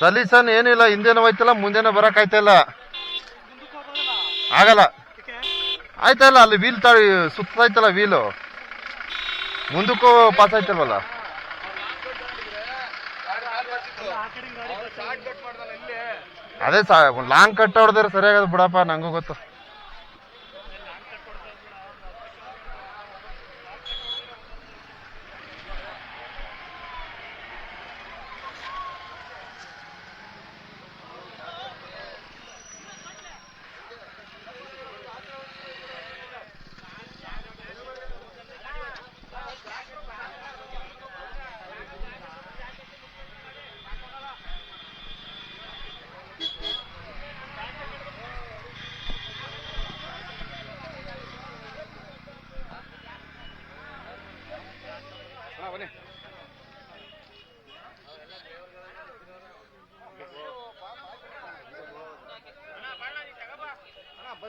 ಸಲೀಸನ್ ಏನಿಲ್ಲ, ಹಿಂದೇನು ಹೋಯ್ತಲ್ಲ, ಮುಂದೆನೂ ಬರಕ್ ಆಯ್ತಿಲ್ಲ. ಆಗಲ್ಲ. ಆಯ್ತಲ್ಲ, ಅಲ್ಲಿ ವೀಲ್ ತಾಳಿ ಸುತ್ತೈತಲ್ಲ ವೀಲು ಮುಂದಕ್ಕೂ ಪಾಸ್ ಆಯ್ತಲ್ವಲ್ಲ? ಅದೇ ಲಾಂಗ್ ಕಟ್ ಹೊಡೆದ್ರೆ ಸರಿಯಾಗದ ಬಿಡಪ್ಪ, ನಂಗೂ ಗೊತ್ತು.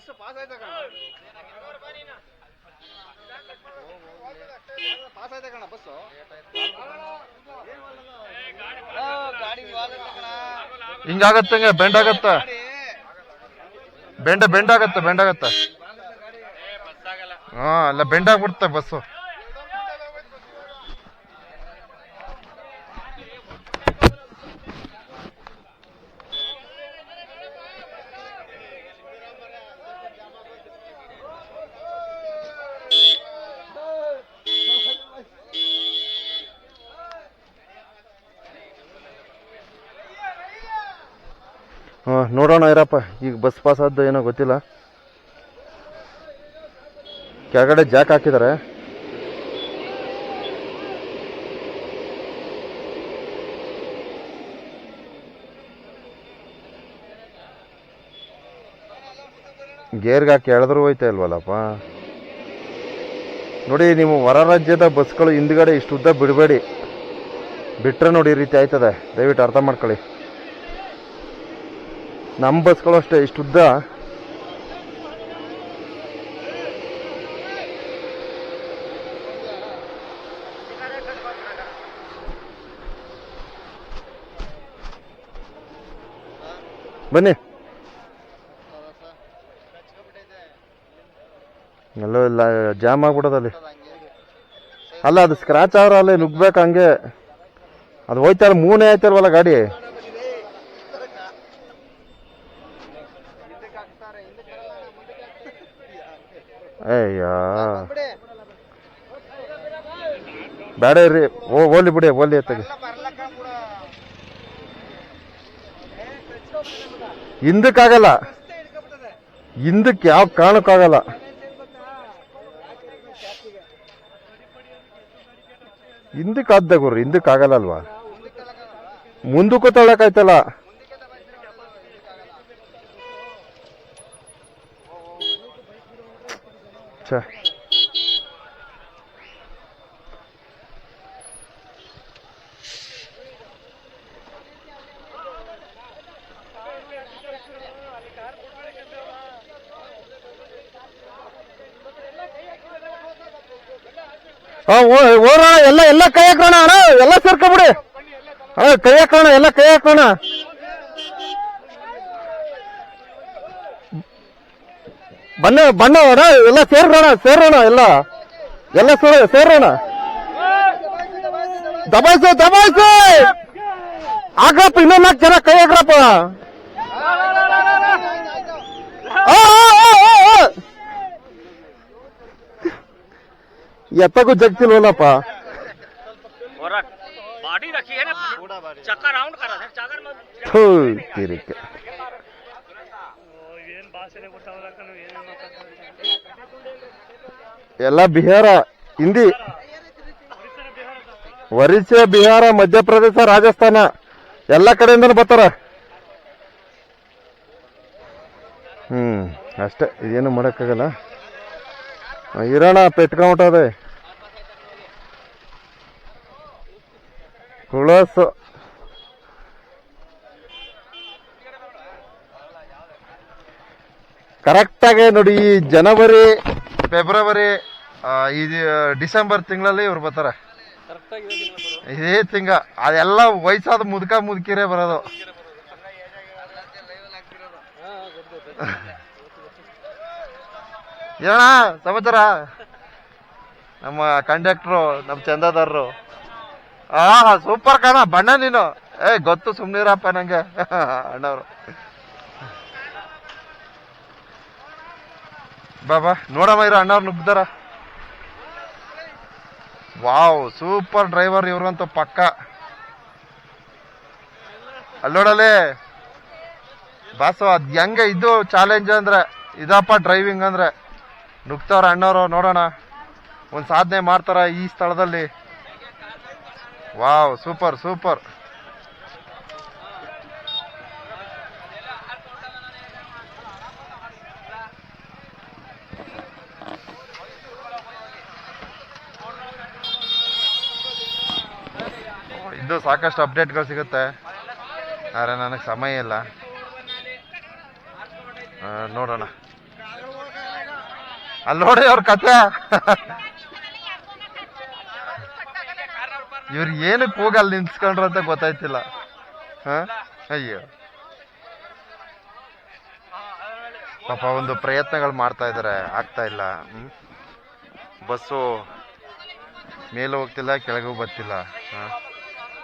ಬಸ್ ಪಾಸ್ ಆಯ್ತಾ ಪಾಸ್ ಆಯ್ತಾ ಕಣ ಬಸ್ಸು ಗಾಡಿ ಕಣ ಹಿಂಗಾಗತ್ತೆ ಬೆಂಡ್ ಆಗತ್ತ? ಬೆಂಡ ಬೆಂಡ್ ಆಗತ್ತ ಬೆಂಡ್ ಆಗತ್ತ? ಹಾ ಅಲ್ಲ ಬೆಂಡ್ ಆಗ್ಬಿಡ್ತ ಬಸ್ಸು ನೋಡೋಣ ಇರಪ್ಪ. ಈಗ ಬಸ್ ಪಾಸ್ ಆದ್ದು ಏನೋ ಗೊತ್ತಿಲ್ಲ. ಕೆಳಗಡೆ ಜಾಕ್ ಹಾಕಿದ್ದಾರೆ ಗೇರ್ಗೆ ಹಾಕಿ ಎಳೆದ್ರು ಹೋಯ್ತಾ ಇಲ್ವಲ್ಲಪ್ಪ? ನೋಡಿ ನೀವು ಹೊರ ರಾಜ್ಯದ ಬಸ್ಗಳು ಹಿಂದ್ಗಡೆ ಇಷ್ಟು ಉದ್ದ ಬಿಡಬೇಡಿ. ಬಿಟ್ರೆ ನೋಡಿ, ಈ ರೀತಿ ಆಯ್ತದೆ. ದಯವಿಟ್ಟು ಅರ್ಥ ಮಾಡ್ಕೊಳ್ಳಿ. ನಮ್ಮ ಬಸ್ಗಳು ಅಷ್ಟೇ ಇಷ್ಟು ಉದ್ದ. ಬನ್ನಿ. ಎಲ್ಲೋ ಇಲ್ಲ, ಜಾಮ್ ಆಗ್ಬಿಡೋದಲ್ಲಿ. ಅಲ್ಲ, ಅದು ಸ್ಕ್ರಾಚ್ ಆದ್ರೆ ಅಲ್ಲಿ ನುಗ್ಬೇಕು ಹಂಗೆ. ಅದು ಹೋಯ್ತಾರ ಮೂನೇ ಆಯ್ತಲ್ವಲ್ಲ ಗಾಡಿ? ಅಯ್ಯೋ. ಬೇಡ. ಇರ್ರಿ ಓ ಓಲಿ ಬಿಡಿ ಓಲಿ ಎತ್ತಗೆ. ಹಿಂದಕ್ಕಾಗಲ್ಲ. ಹಿಂದಕ್ಕೆ ಯಾವ ಕಾರಣಕ್ಕಾಗಲ್ಲ. ಹಿಂದಕ್ಕೆ ಆದ್ದ ಗುರು ಹಿಂದಕ್ಕೆ ಆಗಲ್ಲ ಅಲ್ವಾ? ಮುಂದಕ್ಕೂ ತಳ್ಳಕಾಯ್ತಲ್ಲ ಛೆ. ಹಾ ಓ- ಓಡೋಣ ಎಲ್ಲ ಎಲ್ಲ ಕೈ ಹಾಕೋಣ ಅಣ್ಣ ಎಲ್ಲ ಸೇರ್ಕೊಬಿಡಿ ಹಾ ಕೈ ಹಾಕೋಣ ಎಲ್ಲ ಕೈ ಹಾಕೋಣ ಬನ್ನ ಬಣ್ಣ ಅಣ್ಣ ಎಲ್ಲ ಸೇರೋಣ ಸೇರೋಣ ಎಲ್ಲ. ಎಲ್ಲ ಸೇರೋಣ ದಬಾಯಿಸು ದಬಾಯಿಸು! ಆಗ್ರಪ್ಪ ಇನ್ನೊಂದು ನಾಲ್ಕು ಜನ ಕೈ ಆಗ್ರಪ್ಪ ಎತ್ತಗೂ ಜಗ್ತಿಲ್ವಲ್ಲಪ್ಪ ಬಾಡಿ ರೌಂಡ್ ಎಲ್ಲ ಬಿಹಾರ, ಹಿಂದಿ. ಒರಿಸ್ಸಾ, ಬಿಹಾರ, ಮಧ್ಯಪ್ರದೇಶ, ರಾಜಸ್ಥಾನ, ಎಲ್ಲ ಕಡೆಯಿಂದ ಬರ್ತಾರ. ಹ್ಮ್, ಅಷ್ಟೇ, ಇದೇನು ಮಾಡೋಕ್ಕಾಗಲ್ಲ. ಇರೋಣ ಪೆಟ್ಕೊಂಬಿಟ್ಟದೆ ಕುಳಸು ಕರೆಕ್ಟಾಗಿ ನೋಡಿ ಈ ಜನವರಿ, ಫೆಬ್ರವರಿ ಇದು ಡಿಸೆಂಬರ್ ತಿಂಗಳಲ್ಲಿ ಇವ್ರು ಬರ್ತಾರೆ. ಇದೇ ತಿಂಗ, ಅದೆಲ್ಲ ವಯಸ್ಸಾದ ಮುದುಕ ಮುದುಕಿರೇ ಬರೋದು. ಏನ ಸಮಾಚಾರ? ನಮ್ಮ ಕಂಡಕ್ಟ್ರು ನಮ್ಮ ಚಂದಾದಾರರು. ಆ ಸೂಪರ್ ಕಣ, ಬಣ್ಣ ನೀನು. ಏ, ಗೊತ್ತು ಸುಮ್ಮನಿರಪ್ಪ ನಂಗೆ. ಅಣ್ಣವ್ರು. ಬಾಬಾ, ನೋಡಮ್ಮ ಇರೋ ಅಣ್ಣವ್ರು ನುಗ್ದಾರ ವಾವ್, ಸೂಪರ್ ಡ್ರೈವರ್ ಇವ್ರು ಅಂತ ಪಕ್ಕ ಅಲ್ಲೋಡಲೆ ಬಾಸು, ಅದ್ ಹೆಂಗೆ ಇದು ಚಾಲೆಂಜ್ ಅಂದ್ರೆ ಇದಪ್ಪ ಡ್ರೈವಿಂಗ್ ಅಂದ್ರೆ. ನುಗ್ತವ್ರ ಅಣ್ಣವ್ರು, ನೋಡೋಣ. ಒಂದು ಸಾಧನೆ ಮಾಡ್ತಾರ ಈ ಸ್ಥಳದಲ್ಲಿ. Wow, super super. ಸಾಕಷ್ಟು ಅಪ್ಡೇಟ್ಗಳು ಸಿಗುತ್ತೆ. ಆದರೆ ನನಗೆ ಸಮಯ ಇಲ್ಲ. ನೋಡೋಣ. ಅಲ್ಲಿ ನೋಡಿ ಅವ್ರ ಕತೆ ಇವ್ರು ಏನಕ್ಕೆ ಹೋಗಿ ಅಲ್ಲಿ ನಿಂತ್ಕೊಂಡ್ರು ಅಂತ ಗೊತ್ತಾಯ್ತಿಲ್ಲ. ಹ? ಅಯ್ಯೋ. ಪಾಪ ಒಂದು ಪ್ರಯತ್ನಗಳು ಮಾಡ್ತಾ ಇದ್ದಾರೆ ಆಗ್ತಾ ಇಲ್ಲ. ಬಸ್ಸು ಮೇಲೆ ಹೋಗ್ತಿಲ್ಲ, ಕೆಳಗೂ ಬರ್ತಿಲ್ಲ. ಹ?